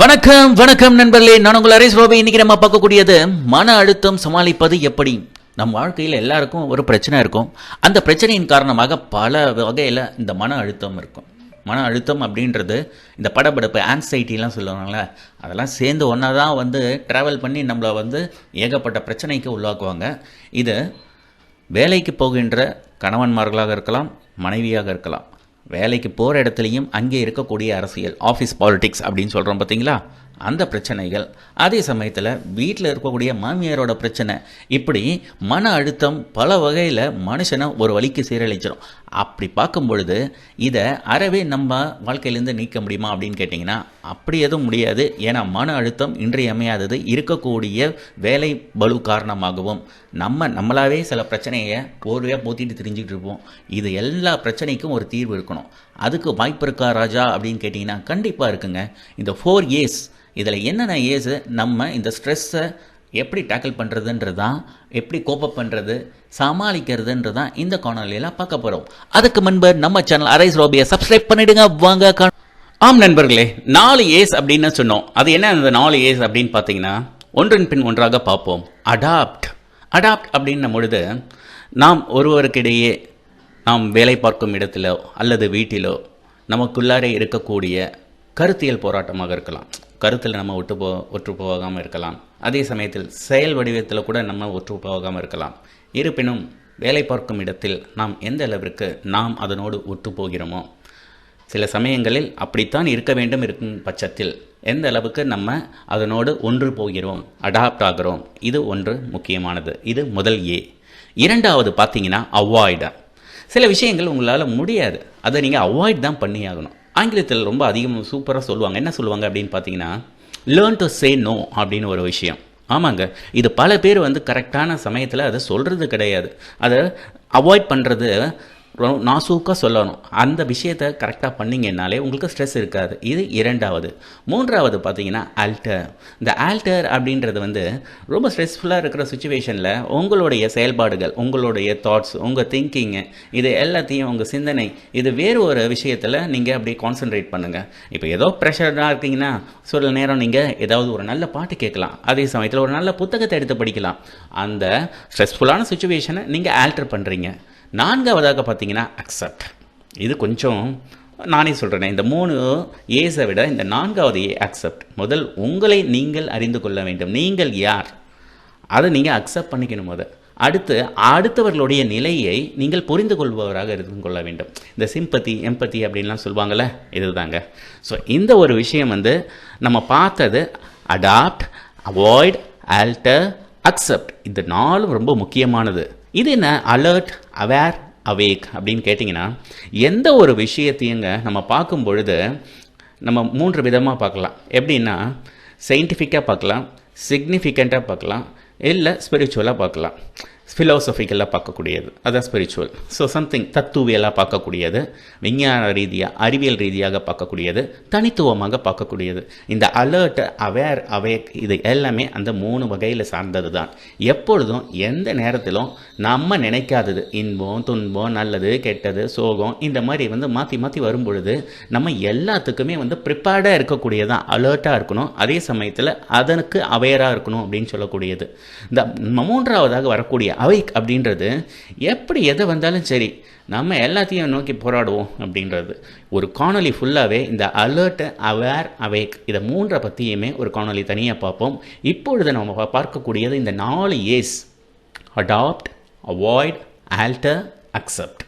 வணக்கம் வணக்கம் நண்பர்களே. நான் உங்கள் அரேஸ் ரோபி. இன்னைக்கு நம்ம பார்க்கக்கூடியது மன அழுத்தம் சமாளிப்பது எப்படி? நம் வாழ்க்கையில் எல்லாருக்கும் ஒரு பிரச்சனை இருக்கும். அந்த பிரச்சனையின் காரணமாக பல வகையில் இந்த மன அழுத்தம் இருக்கும். மன அழுத்தம் அப்படின்றது இந்த படப்படப்பு ஆன்சைட்டிலாம் சொல்லுவாங்கள்ல அதெல்லாம் சேர்ந்து ஒன்றா தான் வந்து ட்ராவல் பண்ணி நம்மளை வந்து ஏகப்பட்ட பிரச்சனைக்கு உள்ளாக்குவாங்க. இது வேலைக்கு போகின்ற கணவன்மார்களாக இருக்கலாம் மனைவியாக இருக்கலாம். வேலைக்கு போகிற இடத்துலையும் அங்கே இருக்கக்கூடிய அரசியல் ஆஃபீஸ் பாலிடிக்ஸ் அப்படின்னு சொல்கிறோம் பார்த்தீங்களா அந்த பிரச்சனைகள். அதே சமயத்தில் வீட்டில் இருக்கக்கூடிய மாமியாரோட பிரச்சனை. இப்படி மன அழுத்தம் பல வகையில் மனுஷனை ஒரு வழிக்கு சீரழிச்சிடும் அப்படி பார்க்கும் பொழுது இதை அறவே நம்ம வாழ்க்கையிலேருந்து நீக்க முடியுமா அப்படின்னு கேட்டிங்கன்னா அப்படி எதுவும் முடியாது. ஏன்னா மன அழுத்தம் இன்றியமையாதது இருக்கக்கூடிய வேலை பலு காரணமாகவும் நம்ம நம்மளாவே சில பிரச்சனையை போர்வையாக போத்திட்டு தெரிஞ்சுக்கிட்டு இருப்போம். இது எல்லா பிரச்சனைக்கும் ஒரு தீர்வு இருக்கணும். அதுக்கு வாய்ப்பு இருக்கா ராஜா அப்படின்னு கேட்டிங்கன்னா கண்டிப்பாக இருக்குங்க. இந்த ஃபோர் இயர்ஸ் இதில் என்னென்ன ஏஸு நம்ம இந்த ஸ்ட்ரெஸ்ஸை எப்படி டேக்கிள் பண்ணுறதுன்றது தான் எப்படி கோப்பப் பண்ணுறது சமாளிக்கிறதுன்றது தான் இந்த காணொலியில் பார்க்க போகிறோம் அதுக்கு முன்பு நம்ம சேனல் அரைஸ் ரோபியை சப்ஸ்கிரைப் பண்ணிடுங்க வாங்க கா ஆம் நண்பர்களே நாலு ஏஸ் அப்படின்னு சொன்னோம். அது என்ன அந்த நாலு ஏஸ் அப்படின்னு பார்த்தீங்கன்னா ஒன்றின் பின் ஒன்றாக பார்ப்போம். அடாப்ட் அடாப்ட் அப்படின்னும் பொழுது நாம் ஒருவருக்கிடையே நாம் வேலை பார்க்கும் இடத்திலோ அல்லது வீட்டிலோ நமக்குள்ளாரே இருக்கக்கூடிய கருத்தியல் போராட்டமாக இருக்கலாம். கருத்தில் நம்ம ஒட்டு போ ஒற்று போகாமல் இருக்கலாம். அதே சமயத்தில் செயல் வடிவத்தில் கூட நம்ம ஒற்று போகாமல் இருக்கலாம். இருப்பினும் வேலை பார்க்கும் இடத்தில் நாம் எந்த அளவிற்கு நாம் அதனோடு ஒத்து போகிறோமோ சில சமயங்களில் அப்படித்தான் இருக்க வேண்டும் இருக்கும் பட்சத்தில் எந்த அளவுக்கு நம்ம அதனோடு ஒன்று போகிறோம் அடாப்ட் ஆகிறோம் இது ஒன்று முக்கியமானது. இது முதல் ஏ இரண்டாவது பார்த்தீங்கன்னா அவாய்டா சில விஷயங்கள் உங்களால் முடியாது. அதை நீங்கள் அவாய்ட் தான் பண்ணி ஆகணும் ஆங்கிலத்தில் ரொம்ப அதிகம் சூப்பராக சொல்லுவாங்க. என்ன சொல்லுவாங்க அப்படின்னு பார்த்தீங்கன்னா லேர்ன் டு சே நோ அப்படின்னு ஒரு விஷயம். ஆமாங்க. இது பல பேர் வந்து கரெக்டான சமயத்தில் அதை சொல்கிறது கிடையாது. அதை அவாய்ட் பண்ணுறது நாசூக்காக சொல்லணும். அந்த விஷயத்தை கரெக்டாக பண்ணிங்கன்னாலே உங்களுக்கு ஸ்ட்ரெஸ் இருக்காது. இது இரண்டாவது. மூன்றாவது பார்த்தீங்கன்னா ஆல்டர் இந்த ஆல்டர் அப்படின்றது வந்து ரொம்ப ஸ்ட்ரெஸ்ஃபுல்லாக இருக்கிற சுச்சுவேஷனில் உங்களுடைய செயல்பாடுகள் உங்களுடைய தாட்ஸ் உங்கள் திங்கிங்கு இது எல்லாத்தையும் உங்கள் சிந்தனை இது வேறு ஒரு விஷயத்தில் நீங்கள் அப்படியே கான்சென்ட்ரேட் பண்ணுங்கள் இப்போ ஏதோ ப்ரெஷராக இருக்கீங்கன்னா சில நேரம் நீங்கள் ஏதாவது ஒரு நல்ல பாட்டு கேட்கலாம். அதே சமயத்தில் ஒரு நல்ல புத்தகத்தை எடுத்து படிக்கலாம். அந்த ஸ்ட்ரெஸ்ஃபுல்லான சுச்சுவேஷனை நீங்கள் ஆல்டர் பண்ணுறீங்க நான்காவதாக பார்த்தீங்கன்னா அக்செப்ட் இது கொஞ்சம் நானே சொல்கிறேன் இந்த மூணு ஏஸை விட இந்த நான்காவது ஏ அக்செப்ட் முதல் உங்களை நீங்கள் அறிந்து கொள்ள வேண்டும். நீங்கள் யார்? அதை நீங்கள் அக்செப்ட் பண்ணிக்கணும் முதல். அடுத்து அடுத்தவர்களுடைய நிலையை நீங்கள் புரிந்து கொள்பவராக இருந்து கொள்ள வேண்டும். இந்த சிம்பத்தி எம்பத்தி அப்படின்லாம் சொல்லுவாங்கள்ல இதுதாங்க. ஸோ இந்த ஒரு விஷயம் வந்து நம்ம பார்த்தது அடாப்ட் அவாய்ட் ஆல்டர் அக்செப்ட் இந்த நாளும் ரொம்ப முக்கியமானது. இது என்ன? அலர்ட் அவேர் அவேக் அப்படின்னு கேட்டிங்கன்னா எந்த ஒரு விஷயத்தையுங்க நம்ம பார்க்கும் பொழுது நம்ம மூன்று விதமாக பார்க்கலாம். எப்படின்னா சயின்டிஃபிக்காக பார்க்கலாம் சிக்னிஃபிகண்ட்டாக பார்க்கலாம் இல்லை ஸ்பிரிச்சுவலாக பார்க்கலாம். ஃபிலோசஃபிக்கலாக பார்க்கக்கூடியது. அதான் ஸ்பிரிச்சுவல் ஸோ சம்திங் தத்துவியலாக பார்க்கக்கூடியது. விஞ்ஞான ரீதியாக அறிவியல் ரீதியாக பார்க்கக்கூடியது. தனித்துவமாக பார்க்கக்கூடியது. இந்த அலர்ட் அவேர் அவேக் இது எல்லாமே அந்த மூணு வகையில் சார்ந்தது தான் எப்பொழுதும் எந்த நேரத்திலும் நம்ம நினைக்காதது இன்பம் துன்பம் நல்லது கெட்டது சோகம் இந்த மாதிரி வந்து மாற்றி மாற்றி வரும் பொழுது நம்ம எல்லாத்துக்குமே வந்து ப்ரிப்பேர்டாக இருக்கக்கூடியதான் அலர்ட்டாக இருக்கணும். அதே சமயத்தில் அதனுக்கு அவேராக இருக்கணும் அப்படின்னு சொல்லக்கூடியது. இந்த மூன்றாவதாக வரக்கூடிய அவைக் அப்படின்றது எப்படி எதை வந்தாலும் சரி நம்ம எல்லாத்தையும் நோக்கி போராடுவோம் அப்படின்றது. ஒரு காணொலி ஃபுல்லாகவே இந்த அலர்ட் அவேர் அவேக் இதை மூன்றை பற்றியுமே ஒரு காணொலி தனியாக பார்ப்போம். இப்பொழுது நம்ம பார்க்கக்கூடியது இந்த நாலு A's adapt avoid alter accept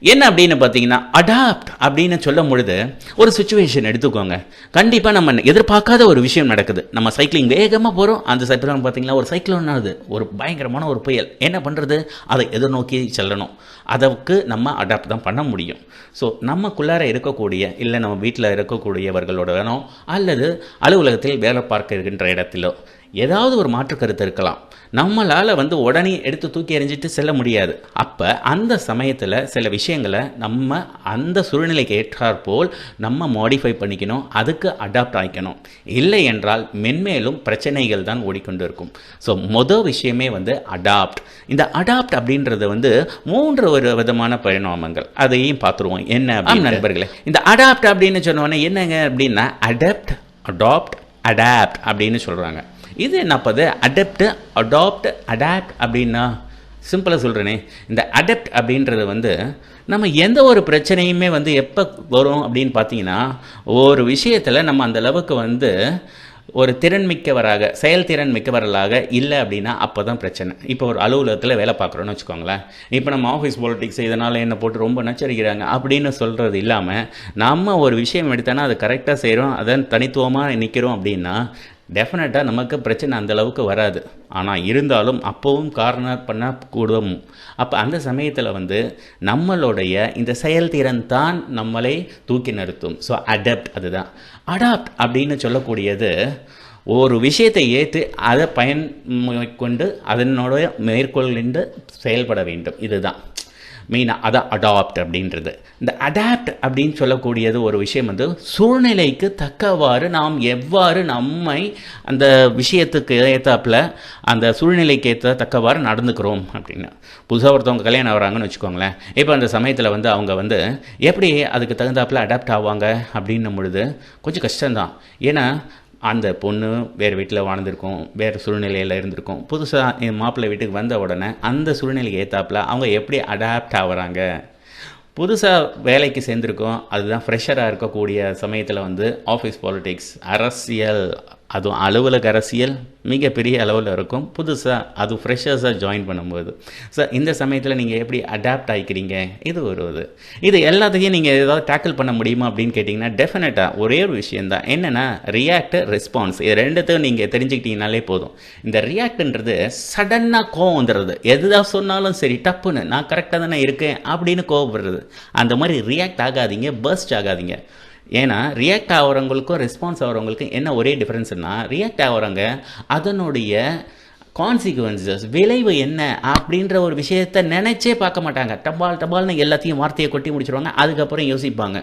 என்ன அப்படின்னு பார்த்தீங்கன்னா அடாப்ட் அப்படின்னு சொல்லும் பொழுது ஒரு சுச்சுவேஷன் எடுத்துக்கோங்க. கண்டிப்பாக நம்ம எதிர்பார்க்காத ஒரு விஷயம் நடக்குது. நம்ம சைக்கிளிங் வேகமாக போகிறோம் அந்த சைக்கிளோன் பார்த்தீங்கன்னா ஒரு சைக்கிளோன் ஆகுது. ஒரு பயங்கரமான ஒரு புயல். என்ன பண்ணுறது அதை எதிர்நோக்கி செல்லணும். அதற்கு நம்ம அடாப்ட் தான் பண்ண முடியும். ஸோ நமக்குள்ளார இருக்கக்கூடிய இல்லை நம்ம வீட்டில் இருக்கக்கூடியவர்களோட வேணும் அல்லது அலுவலகத்தில் வேலை பார்க்க இருக்கின்ற இடத்திலோ ஏதாவது ஒரு மாற்று கருத்து இருக்கலாம். நம்மளால் வந்து உடனே எடுத்து தூக்கி எறிஞ்சிட்டு செல்ல முடியாது. அப்போ அந்த சமயத்தில் சில விஷயங்களை நம்ம அந்த சூழ்நிலைக்கு ஏற்றாற்போல் நம்ம மாடிஃபை பண்ணிக்கணும் அதுக்கு அடாப்ட் ஆகிக்கணும் இல்லை என்றால் மென்மேலும் பிரச்சனைகள் தான் ஓடிக்கொண்டு இருக்கும் ஸோ மொதல் விஷயமே வந்து அடாப்ட் இந்த அடாப்ட் அப்படின்றது வந்து மூன்று ஒரு விதமான பரிணாமங்கள். அதையும் பார்த்துருவோம். என்ன நண்பர்களே. இந்த அடாப்ட் அப்படின்னு சொன்னோன்னே என்னங்க அப்படின்னா அடாப்ட் அடாப்ட் அடாப்ட் அப்படின்னு சொல்கிறாங்க இது என்னப்பது அடப்ட் அடாப்ட் அடாப்ட் அப்படின்னா சிம்பிளாக சொல்கிறேனே இந்த அடப்ட் அப்படின்றது வந்து நம்ம எந்த ஒரு பிரச்சனையுமே வந்து எப்போ வரும் அப்படின்னு பார்த்தீங்கன்னா ஒரு விஷயத்தில் நம்ம அந்த அளவுக்கு வந்து ஒரு திறன் மிக்கவராக செயல்திறன் மிக்கவர்களாக இல்லை அப்படின்னா அப்போ தான் பிரச்சனை. இப்போ ஒரு அலுவலகத்தில் வேலை பார்க்குறோன்னு வச்சுக்கோங்களேன். இப்போ நம்ம ஆஃபீஸ் பாலிட்டிக்ஸ் இதனால் என்னை போட்டு ரொம்ப நச்சரிக்கிறாங்க அப்படின்னு சொல்கிறது இல்லாமல் நம்ம ஒரு விஷயம் எடுத்தோன்னா அது கரெக்டாக செய்கிறோம் அதன் தனித்துவமாக நிற்கிறோம் அப்படின்னா டெஃபினட்டாக நமக்கு பிரச்சனை அந்தளவுக்கு வராது. ஆனால் இருந்தாலும் அப்போவும் காரணம் பண்ணக்கூடும் அப்போ அந்த சமயத்தில் வந்து நம்மளுடைய இந்த செயல்திறன் தான் நம்மளை தூக்கி நிறுத்தும். ஸோ அடாப்ட் அதுதான். அடாப்ட் அப்படின்னு சொல்லக்கூடியது ஒரு விஷயத்தை ஏற்று அதை பயன் கொண்டு அதனோட மேற்கொள்கின்ற செயல்பட வேண்டும். இதுதான். மெயினாக அதான் அடாப்ட் அப்படின்றது. இந்த அடாப்ட் அப்படின்னு சொல்லக்கூடியது ஒரு விஷயம் வந்து சூழ்நிலைக்கு தக்கவாறு நாம் எவ்வாறு நம்மை அந்த விஷயத்துக்கு ஏற்றாப்புல அந்த சூழ்நிலைக்கு ஏற்ற தக்கவாறு நடந்துக்கிறோம் அப்படின்னு. புதுசாக ஒருத்தவங்க கல்யாணம் ஆகிறாங்கன்னு வச்சுக்கோங்களேன். இப்போ அந்த சமயத்தில் வந்து அவங்க வந்து எப்படி அதுக்கு தகுந்தாப்பில் அடாப்ட் ஆவாங்க அப்படின்னும் பொழுது கொஞ்சம் கஷ்டம்தான். ஏன்னா அந்த பொண்ணு வேறு வீட்டில் வாழ்ந்திருக்கும் வேறு சூழ்நிலையில் இருந்திருக்கும். புதுசாக என் மாப்பிள்ளை வீட்டுக்கு வந்த உடனே அந்த சூழ்நிலைக்கு ஏற்றாப்புல அவங்க எப்படி அடாப்ட் ஆகுறாங்க? புதுசாக வேலைக்கு சேர்ந்துருக்கோம். அதுதான் ஃப்ரெஷராக இருக்கக்கூடிய சமயத்தில் வந்து ஆஃபீஸ் பாலிட்டிக்ஸ் அரசியல் அதுவும் அலுவலக அரசியல் மிகப்பெரிய அளவில் இருக்கும். புதுசாக அது ஃப்ரெஷர்ஸாக ஜாயின் பண்ணும்போது. ஸோ இந்த சமயத்தில் நீங்கள் எப்படி அடாப்ட் ஆகிக்கிறீங்க இது ஒரு இது. இது எல்லாத்தையும் நீங்கள் ஏதாவது டேக்கிள் பண்ண முடியுமா அப்படின்னு கேட்டிங்கன்னா டெஃபினட்டாக ஒரே ஒரு விஷயந்தான் என்னென்னா ரியாக்ட் ரெஸ்பான்ஸ் இது ரெண்டுத்தையும் நீங்கள் தெரிஞ்சுக்கிட்டீங்கனாலே போதும். இந்த ரியாக்ட்ன்றது சடன்னாக கோவம் வந்துடுறது. எதுதான் சொன்னாலும் சரி டப்புன்னு நான் கரெக்டாக தானே இருக்கேன் அப்படின்னு கோவப்படுறது. அந்த மாதிரி ரியாக்ட் ஆகாதீங்க பர்ஸ்ட் ஆகாதீங்க. ஏன்னா ரியாக்ட் ஆகிறவங்களுக்கும் ரெஸ்பான்ஸ் ஆகிறவங்களுக்கும் என்ன ஒரே டிஃப்ரென்ஸ்னா ரியாக்ட் ஆகிறவங்க அதனுடைய கான்சிக்வன்சஸ் விளைவு என்ன அப்படின்ற ஒரு விஷயத்தை நினைச்சே பார்க்க மாட்டாங்க. டபால் டபால்னு எல்லாத்தையும் வார்த்தையை கொட்டி முடிச்சிருவாங்க. அதுக்கப்புறம் யோசிப்பாங்க.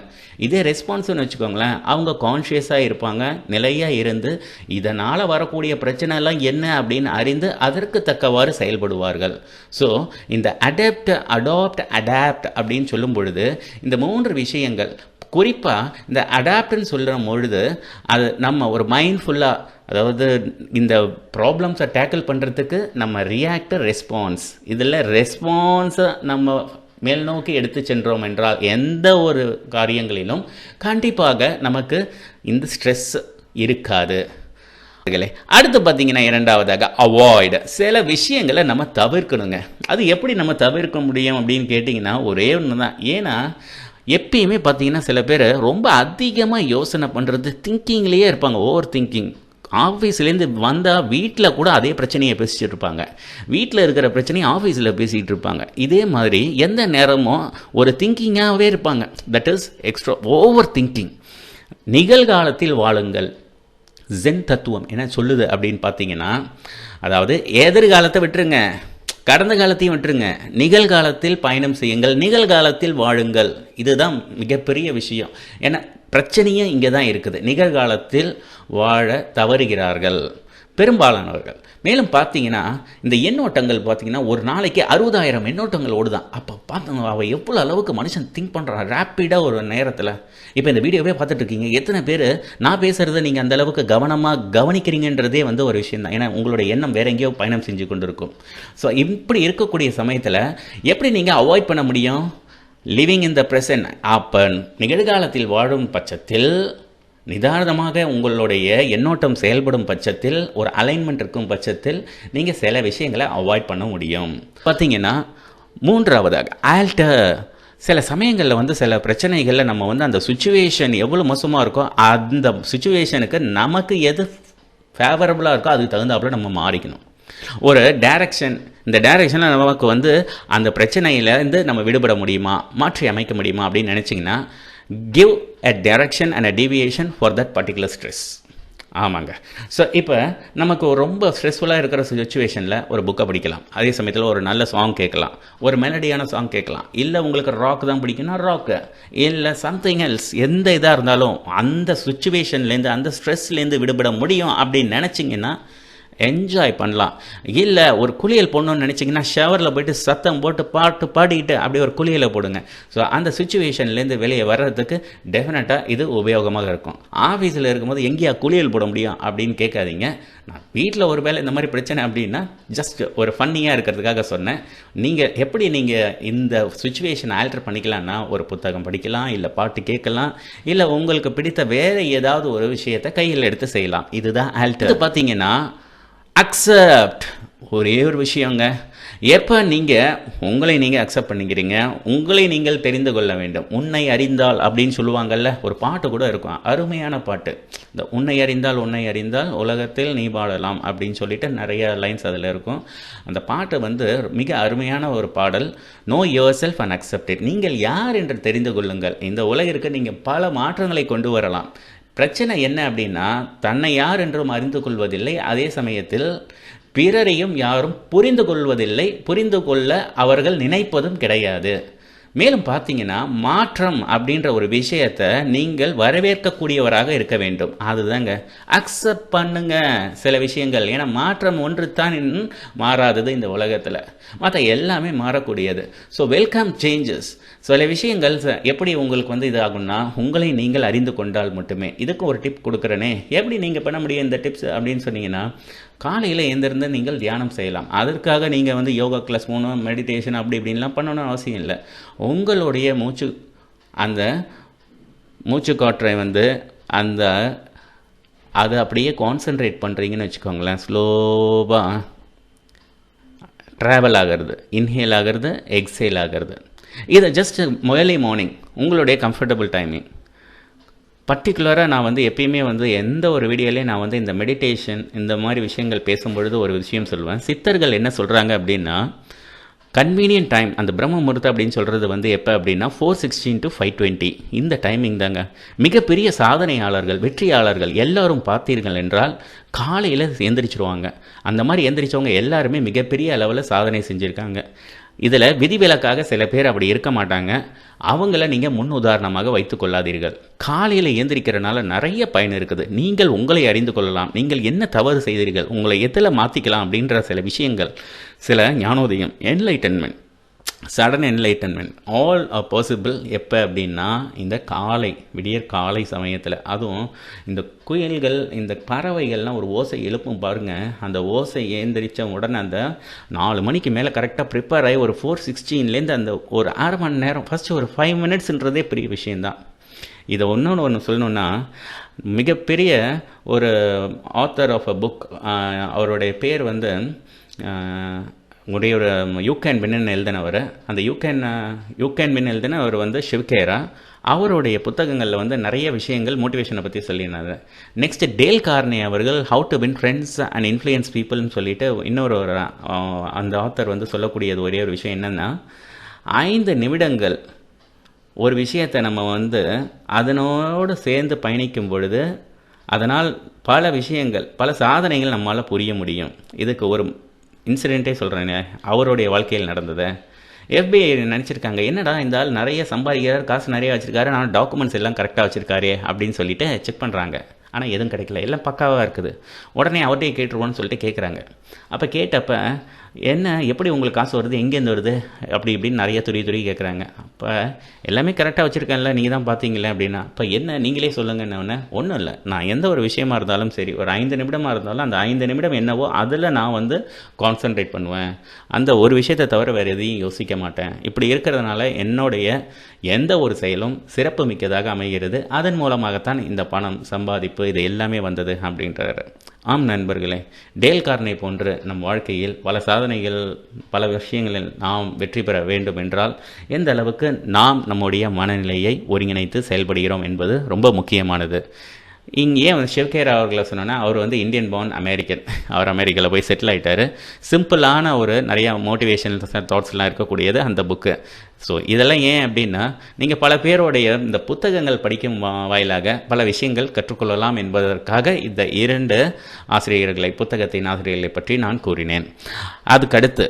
இதே ரெஸ்பான்ஸ்னு வச்சுக்கோங்களேன் அவங்க கான்ஷியஸாக இருப்பாங்க நிலையாக இருந்து இதனால் வரக்கூடிய பிரச்சனை எல்லாம் என்ன அப்படின்னு அறிந்து அதற்கு தக்கவாறு செயல்படுவார்கள். ஸோ இந்த அடாப்ட் அடாப்ட் அடாப்ட் அப்படின்னு சொல்லும் பொழுது இந்த மூன்று விஷயங்கள் குறிப்பாக இந்த அடாப்ட்னு சொல்கிற பொழுது அது நம்ம ஒரு மைண்ட்ஃபுல்லாக அதாவது இந்த ப்ராப்ளம்ஸை டேக்கிள் பண்ணுறதுக்கு நம்ம ரியாக்ட் ரெஸ்பான்ஸ் இதில் ரெஸ்பான்ஸை நம்ம மேல் நோக்கி எடுத்து சென்றோம் என்றால் எந்த ஒரு காரியங்களிலும் கண்டிப்பாக நமக்கு இந்த ஸ்ட்ரெஸ் இருக்காது. அடுத்து பார்த்தீங்கன்னா இரண்டாவதாக அவாய்டு சில விஷயங்களை நம்ம தவிர்க்கணுங்க. அது எப்படி நம்ம தவிர்க்க முடியும் அப்படின்னு கேட்டிங்கன்னா ஒரே ஒன்று தான் ஏன்னா எப்பயுமே பார்த்தீங்கன்னா சில பேர் ரொம்ப அதிகமாக யோசனை பண்ணுறது திங்கிங்லேயே இருப்பாங்க ஓவர் திங்கிங் ஆஃபீஸ்லேருந்து வந்தால் வீட்டில் கூட அதே பிரச்சனையை பேசிட்டு இருப்பாங்க. வீட்டில் இருக்கிற பிரச்சனையை ஆஃபீஸில் பேசிகிட்டு இருப்பாங்க. இதே மாதிரி எந்த நேரமும் ஒரு திங்கிங்காகவே இருப்பாங்க. That is extra over thinking நிகழ்காலத்தில் வாழுங்கள். ஜென் தத்துவம். என்ன சொல்லுது அப்படின்னு பார்த்தீங்கன்னா அதாவது எதிர்காலத்தை விட்டுருங்க. கடந்த காலத்தையும் விட்டுருங்க. நிகழ்காலத்தில் பயணம் செய்யுங்கள். நிகழ்காலத்தில் வாழுங்கள். இதுதான் மிகப்பெரிய விஷயம். ஏன்னா பிரச்சனையும் இங்கே தான் இருக்குது. நிகழ்காலத்தில் வாழ தவறுகிறார்கள். பெரும்பாலானவர்கள். மேலும் பார்த்தீங்கன்னா இந்த எண்ணோட்டங்கள் பார்த்தீங்கன்னா ஒரு நாளைக்கு அறுபதாயிரம் எண்ணோட்டங்கள் ஓடுதான். அப்போ பார்த்தோம் அவள் எவ்வளோ அளவுக்கு மனுஷன் திங்க் பண்ணுறான் ரேப்பிடாக ஒரு நேரத்தில். இப்போ இந்த வீடியோவே பார்த்துட்டு இருக்கீங்க. எத்தனை பேர் நான் பேசுகிறத நீங்கள் அந்த அளவுக்கு கவனமாக கவனிக்கிறீங்கன்றதே வந்து ஒரு விஷயம் தான் ஏன்னா உங்களுடைய எண்ணம் வேற எங்கேயோ பயணம் செஞ்சு கொண்டு இருக்கும் ஸோ இப்படி இருக்கக்கூடிய சமயத்தில் எப்படி நீங்கள் அவாய்ட் பண்ண முடியும்? லிவிங் இன் த ப்ரெசன்ட் அப்போ நிகழ்காலத்தில் வாழும் பட்சத்தில் நிதானமாக உங்களுடைய எண்ணோட்டம் செயல்படும் பட்சத்தில் ஒரு அலைன்மெண்ட் இருக்கும் பட்சத்தில் நீங்கள் சில விஷயங்களை அவாய்ட் பண்ண முடியும். பார்த்தீங்கன்னா மூன்றாவதாக ஆல்டர் சில சமயங்களில் வந்து சில பிரச்சனைகளில் நம்ம வந்து அந்த சுச்சுவேஷன் எவ்வளோ மோசமாக இருக்கோ அந்த சுச்சுவேஷனுக்கு நமக்கு எது ஃபேவரபுளாக இருக்கோ அதுக்கு தகுந்தாப்புல நம்ம மாறிக்கணும். ஒரு டைரக்ஷன் இந்த டைரக்ஷனில் நமக்கு வந்து அந்த பிரச்சனையிலேருந்து நம்ம விடுபட முடியுமா மாற்றி அமைக்க முடியுமா அப்படின்னு நினச்சிங்கன்னா give a direction and a deviation for that particular stress ஆமாங்க. ஸோ இப்போ நமக்கு ரொம்ப ஸ்ட்ரெஸ்ஃபுல்லாக இருக்கிற சுச்சுவேஷனில் ஒரு புக்கை படிக்கலாம். அதே சமயத்தில் ஒரு நல்ல சாங் கேட்கலாம். ஒரு மெலடியான சாங் கேட்கலாம். இல்லை உங்களுக்கு ராக் தான் பிடிக்குன்னா ராக்கு இல்லை சம்திங் எல்ஸ் எந்த இதாக இருந்தாலும் அந்த சுச்சுவேஷன்லேருந்து அந்த ஸ்ட்ரெஸ்லேருந்து விடுபட முடியும் அப்படின்னு நினச்சிங்கன்னா என்ஜாய் பண்ணலாம். இல்லை ஒரு குளியல் போடணும்னு நினச்சிங்கன்னா ஷவரில் போயிட்டு சத்தம் போட்டு பாட்டு பாடிக்கிட்டு அப்படியே ஒரு குளியலை போடுங்க. ஸோ அந்த சுச்சுவேஷன்லேருந்து வெளியே வர்றதுக்கு டெஃபினட்டாக இது உபயோகமாக இருக்கும். ஆஃபீஸில் இருக்கும்போது எங்கேயா குளியல் போட முடியும் அப்படின்னு கேட்காதீங்க. நான் வீட்டில் ஒரு வேளை இந்த மாதிரி பிரச்சனை அப்படின்னா ஜஸ்ட் ஒரு ஃபன்னியாக இருக்கிறதுக்காக சொன்னேன். நீங்கள் எப்படி நீங்கள் இந்த சுச்சுவேஷனை ஆல்டர் பண்ணிக்கலாம்னா ஒரு புத்தகம் படிக்கலாம் இல்லை பாட்டு கேட்கலாம் இல்லை உங்களுக்கு பிடித்த வேறு ஏதாவது ஒரு விஷயத்தை கையில் எடுத்து செய்யலாம். இதுதான் ஆல்டர் பார்த்தீங்கன்னா அக்செப்ட் ஒரே ஒரு விஷயங்க. எப்போ நீங்கள் உங்களை நீங்கள் அக்செப்ட் பண்ணிக்கிறீங்க. உங்களை நீங்கள் தெரிந்து கொள்ள வேண்டும். உன்னை அறிந்தால் அப்படின்னு சொல்லுவாங்கல்ல ஒரு பாட்டு கூட இருக்கும். அருமையான பாட்டு. இந்த உன்னை அறிந்தால் உன்னை அறிந்தால் உலகத்தில் நீ பாடலாம் அப்படின்னு சொல்லிட்டு நிறைய லைன்ஸ் அதில் இருக்கும். அந்த பாட்டு வந்து மிக அருமையான ஒரு பாடல். Know yourself and accept நீங்கள் யார் என்று தெரிந்து கொள்ளுங்கள். இந்த உலகிற்கு நீங்கள் பல மாற்றங்களை கொண்டு வரலாம். பிரச்சனை என்ன அப்படின்னா தன்னை யார் என்றும் அறிந்து கொள்வதில்லை. அதே சமயத்தில் பிறரையும் யாரும் புரிந்து கொள்வதில்லை. புரிந்து கொள்ள அவர்கள் நினைப்பதும் கிடையாது. மேலும் பார்த்தீங்கன்னா மாற்றம் அப்படின்ற ஒரு விஷயத்தை நீங்கள் வரவேற்கக்கூடியவராக இருக்க வேண்டும். அதுதாங்க. அக்செப்ட் பண்ணுங்க சில விஷயங்கள். ஏன்னா மாற்றம் ஒன்று தான் மாறாதது இந்த உலகத்தில். மற்ற எல்லாமே மாறக்கூடியது. ஸோ வெல்கம் சேஞ்சஸ் சில விஷயங்கள் எப்படி உங்களுக்கு வந்து இதாகும்னா உங்களை நீங்கள் அறிந்து கொண்டால் மட்டுமே. இதுக்கு ஒரு டிப் கொடுக்குறேனே. எப்படி நீங்கள் பண்ண முடியும் இந்த டிப்ஸ் அப்படின்னு சொன்னீங்கன்னா காலையில் எழுந்திருந்து நீங்கள் தியானம் செய்யலாம். அதற்காக நீங்கள் வந்து யோகா கிளாஸ் போகணும் மெடிடேஷன் அப்படி இப்படின்லாம் பண்ணணும்னு அவசியம் இல்லை. உங்களுடைய மூச்சு அந்த மூச்சு காற்றை வந்து அந்த அதை அப்படியே கான்சென்ட்ரேட் பண்ணுறீங்கன்னு வச்சுக்கோங்களேன். ஸ்லோவாக ட்ராவல் ஆகிறது இன்ஹேல் ஆகிறது எக்ஸேல் ஆகிறது. இதை ஜஸ்ட் முதலி மார்னிங் உங்களுடைய கம்ஃபர்டபுள் டைமிங் பர்டிகுலராக நான் வந்து எப்பயுமே வந்து எந்த ஒரு வீடியோலையும் நான் வந்து இந்த மெடிடேஷன் இந்த மாதிரி விஷயங்கள் பேசும்பொழுது ஒரு விஷயம் சொல்லுவேன். சித்தர்கள் என்ன சொல்கிறாங்க அப்படின்னா கன்வீனியன்ட் டைம் அந்த பிரம்ம முகூர்த்தம் அப்படின்னு சொல்கிறது வந்து எப்போ அப்படின்னா four sixteen to five twenty இந்த டைமிங் தாங்க. மிகப்பெரிய சாதனையாளர்கள் வெற்றியாளர்கள் எல்லாரும் பார்த்தீர்கள் என்றால் காலையில் எந்திரிச்சிருவாங்க. அந்த மாதிரி எந்திரிச்சவங்க எல்லாருமே மிகப்பெரிய அளவில் சாதனை செஞ்சுருக்காங்க. இதில் விதிவிலக்காக சில பேர் அப்படி இருக்க மாட்டாங்க. அவங்கள நீங்கள் முன் உதாரணமாக வைத்துக் கொள்ளாதீர்கள். காலையில் ஏந்திரிக்கிறனால நிறைய பயன் இருக்குது. நீங்கள் உங்களை அறிந்து கொள்ளலாம். நீங்கள் என்ன தவறு செய்தீர்கள்? உங்களை எதில் மாற்றிக்கலாம் அப்படின்ற சில விஷயங்கள் சில ஞானோதயம் enlightenment sudden enlightenment all a possible எப்போ அப்படின்னா இந்த காலை விடியற் காலை சமயத்தில். அதுவும் இந்த குயில்கள் இந்த பறவைகள்லாம் ஒரு ஓசை எழுப்பும் பாருங்கள் அந்த ஓசை ஏந்திரிச்ச உடனே அந்த நாலு மணிக்கு மேலே கரெக்டாக ப்ரிப்பேர் ஆகி ஒரு ஃபோர் சிக்ஸ்டீன்லேருந்து அந்த ஒரு அரை மணி நேரம் ஃபஸ்ட்டு ஒரு ஃபைவ் மினிட்ஸ்ன்றதே பெரிய விஷயந்தான் இதை ஒன்று ஒன்று சொல்லணுன்னா மிகப்பெரிய ஒரு ஆத்தர் ஆஃப் அ புக் அவருடைய பேர் வந்து உங்களுடைய உடைய ஒரு யூ கேன் வின்னு எழுதினவர். அந்த you can you can win எழுதின அவர் வந்து ஷிவ்கேரா. அவருடைய புத்தகங்களில் வந்து நிறைய விஷயங்கள் மோட்டிவேஷனை பற்றி சொல்லினார். நெக்ஸ்ட் டேல் கார்னே அவர்கள் how to win friends and influence பீப்புள்னு சொல்லிட்டு இன்னொரு ஒரு அந்த ஆத்தர் வந்து சொல்லக்கூடியது ஒரே ஒரு விஷயம் என்னென்னா ஐந்து நிமிடங்கள் ஒரு விஷயத்தை நம்ம வந்து அதனோடு சேர்ந்து பயணிக்கும் பொழுது அதனால் பல விஷயங்கள் பல சாதனைகள் நம்மளால் புரிய முடியும். இதுக்கு ஒரு இன்சிடெண்ட்டே சொல்கிறேனே அவருடைய வாழ்க்கையில் நடந்ததை. எஃபிஐ நினச்சிருக்காங்க என்னடா இந்த ஆள் நிறைய சம்பாதிக்கிறார் காசு நிறைய வச்சுருக்காரு ஆனால் டாக்குமெண்ட்ஸ் எல்லாம் கரெக்டாக வச்சுருக்காரு அப்படின்னு சொல்லிட்டு செக் பண்ணுறாங்க ஆனால் எதுவும் கிடைக்கல. எல்லாம் பக்காவாக இருக்குது. உடனே அவர்கிட்டயே கேட்டுருவோன்னு சொல்லிட்டு கேட்குறாங்க அப்போ கேட்டப்ப என்ன? எப்படி உங்களுக்கு காசு வருது? எங்கேருந்து வருது? அப்படி இப்படின்னு நிறைய துரி துரி கேட்குறாங்க அப்போ எல்லாமே கரெக்டாக வச்சுருக்கேன்ல. நீங்கள் தான் பார்த்தீங்களே அப்படின்னா இப்போ என்ன? நீங்களே சொல்லுங்கன்னு ஒன்றும் இல்லை. நான் எந்த ஒரு விஷயமா இருந்தாலும் சரி ஒரு ஐந்து நிமிடமாக இருந்தாலும் அந்த ஐந்து நிமிடம் என்னவோ அதில் நான் வந்து கான்சென்ட்ரேட் பண்ணுவேன். அந்த ஒரு விஷயத்தை தவிர வேறு எதையும் யோசிக்க மாட்டேன். இப்படி இருக்கிறதுனால என்னுடைய எந்த ஒரு செயலும் சிறப்பு மிக்கதாக அமைகிறது. அதன் மூலமாகத்தான் இந்த பணம் சம்பாதிப்பு இது எல்லாமே வந்தது அப்படின்றாரு. ஆம் நண்பர்களே டேல் கார்னை போன்று நம் வாழ்க்கையில் பல சாதனைகள் பல விஷயங்களில் நாம் வெற்றி பெற வேண்டும் என்றால் எந்த அளவுக்கு நாம் நம்முடைய மனநிலையை ஒருங்கிணைத்து செயல்படுகிறோம் என்பது ரொம்ப முக்கியமானது. இங்கே வந்து சிவகேரா அவர்களை சொன்னோன்னா அவர் வந்து இந்தியன் பவுன் அமெரிக்கன் அவர் அமெரிக்காவில் போய் செட்டில் ஆகிட்டார் சிம்பிளான ஒரு நிறையா மோட்டிவேஷனல் தாட்ஸ்லாம் இருக்கக்கூடியது அந்த புக்கு ஸோ இதெல்லாம் ஏன் அப்படின்னா நீங்கள் பல பேருடைய இந்த புத்தகங்கள் படிக்கும் வாயிலாக பல விஷயங்கள் கற்றுக்கொள்ளலாம் என்பதற்காக இந்த இரண்டு ஆசிரியர்களை புத்தகத்தின் ஆசிரியர்களை பற்றி நான் கூறினேன். அதுக்கடுத்து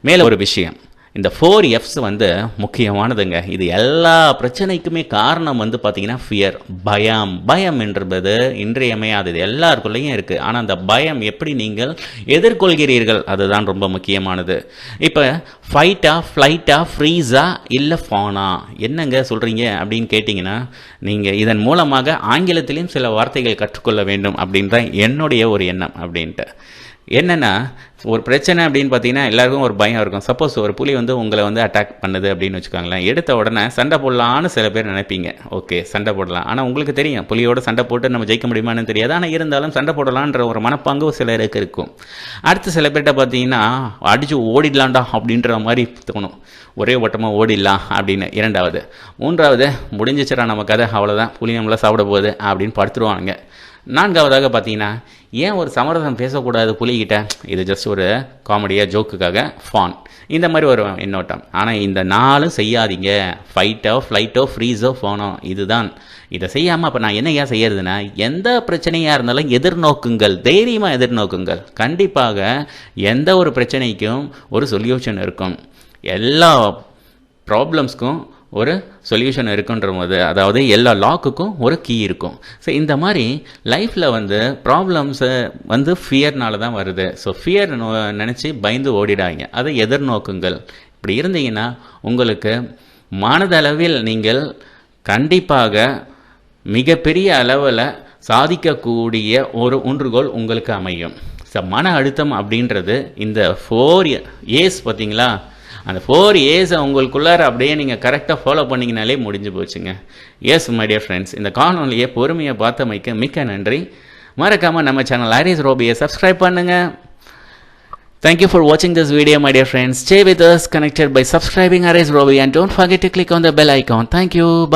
மேலே ஒரு விஷயம். இந்த ஃபோர் எஃப்ஸ் வந்து முக்கியமானதுங்க. இது எல்லா பிரச்சனைக்குமே காரணம் வந்து பார்த்தீங்கன்னா ஃபியர் பயம். பயம் என்றது இன்றியமையாதது. எல்லாருக்குள்ளேயும் இருக்குது ஆனால் அந்த பயம் எப்படி நீங்கள் எதிர்கொள்கிறீர்கள்? அதுதான் ரொம்ப முக்கியமானது. இப்போ ஃபைட்டா ஃப்ளைட்டா ஃப்ரீஸா இல்லை ஃபானா என்னங்க சொல்கிறீங்க அப்படின்னு கேட்டிங்கன்னா நீங்கள் இதன் மூலமாக ஆங்கிலத்திலையும் சில வார்த்தைகள் கற்றுக்கொள்ள வேண்டும் அப்படின்ற என்னுடைய ஒரு எண்ணம் அப்படின்ட்டு. என்னென்னா ஒரு பிரச்சனை அப்படின்னு பார்த்தீங்கன்னா எல்லாருக்கும் ஒரு பயம் இருக்கும். சப்போஸ் ஒரு புலி வந்து உங்களை வந்து அட்டாக் பண்ணுது அப்படின்னு வச்சுக்கோங்களேன். எடுத்த உடனே சண்டை போடலான்னு சில பேர் நினைப்பீங்க. ஓகே சண்டை போடலாம். ஆனால் உங்களுக்கு தெரியும் புலியோட சண்டை போட்டு நம்ம ஜெயிக்க முடியுமான்னு தெரியாது. ஆனால் இருந்தாலும் சண்டை போடலான்ற ஒரு மனப்பாங்கு சிலருக்கு இருக்கும். அடுத்து சில பேர்கிட்ட பார்த்தீங்கன்னா அடித்து ஓடிடலாம்டா அப்படின்ற மாதிரி தோணும். ஒரே ஓட்டமாக ஓடிடலாம் அப்படின்னு. இரண்டாவது. மூன்றாவது முடிஞ்சிச்சிடா நம்ம கதை அவ்வளோதான் புலி நம்மளை சாப்பிட போகுது அப்படின்னு படுத்துருவானுங்க. நான்காவதாக பார்த்தீங்கன்னா ஏன் ஒரு சமரசம் பேசக்கூடாது புலிகிட்ட? இது ஜஸ்ட் ஒரு காமெடியாக ஜோக்குக்காக ஃபான் இந்த மாதிரி ஒரு எண்ணோட்டம். ஆனால் இந்த நாளும் செய்யாதீங்க. ஃபைட்டோ ஃப்ளைட்டோ ஃப்ரீஸோ ஃபோனோ இதுதான். இதை செய்யாமல் அப்போ நான் என்ன ஏன் செய்யறதுன்னா எந்த பிரச்சனையாக இருந்தாலும் எதிர்நோக்குங்கள். தைரியமாக எதிர்நோக்குங்கள். கண்டிப்பாக எந்த ஒரு பிரச்சனைக்கும் ஒரு சொல்யூஷன் இருக்கும். எல்லா ப்ராப்ளம்ஸ்க்கும் ஒரு சொல்யூஷன் இருக்குன்ற போது அதாவது எல்லா லாக்குக்கும் ஒரு கீ இருக்கும். ஸோ இந்த மாதிரி லைஃப்பில் வந்து ப்ராப்ளம்ஸை வந்து ஃபியர்னால தான் வருது. ஸோ ஃபியர் நினச்சி பயந்து ஓடிடாங்க அதை எதிர்நோக்குங்கள். இப்படி இருந்தீங்கன்னா உங்களுக்கு மனதளவில் நீங்கள் கண்டிப்பாக மிகப்பெரிய அளவில் சாதிக்கக்கூடிய ஒரு ஒன்றுகோல் உங்களுக்கு அமையும். ஸோ மன அழுத்தம் அப்படின்றது இந்த ஃபோர் ஏஸ் பார்த்தீங்களா? அந்த ஃபோர் ஏஸை உங்களுக்குள்ளார அப்படியே நீங்கள் கரெக்டாக ஃபாலோ பண்ணிங்கனாலே முடிஞ்சு போச்சுங்க எஸ் மை டியர் ஃப்ரெண்ட்ஸ் இந்த காணொலியை பொறுமையை பார்த்தமைக்க மிக்க நன்றி மறக்காமல் நம்ம சேனல் ஹாரிஸ் ரோபியை சப்ஸ்கிரைப் பண்ணுங்கள் Thank you for watching this video, my dear friends. Stay with us, connected by subscribing Ares Robi, and don't forget to click on the bell icon. Thank you. Bye.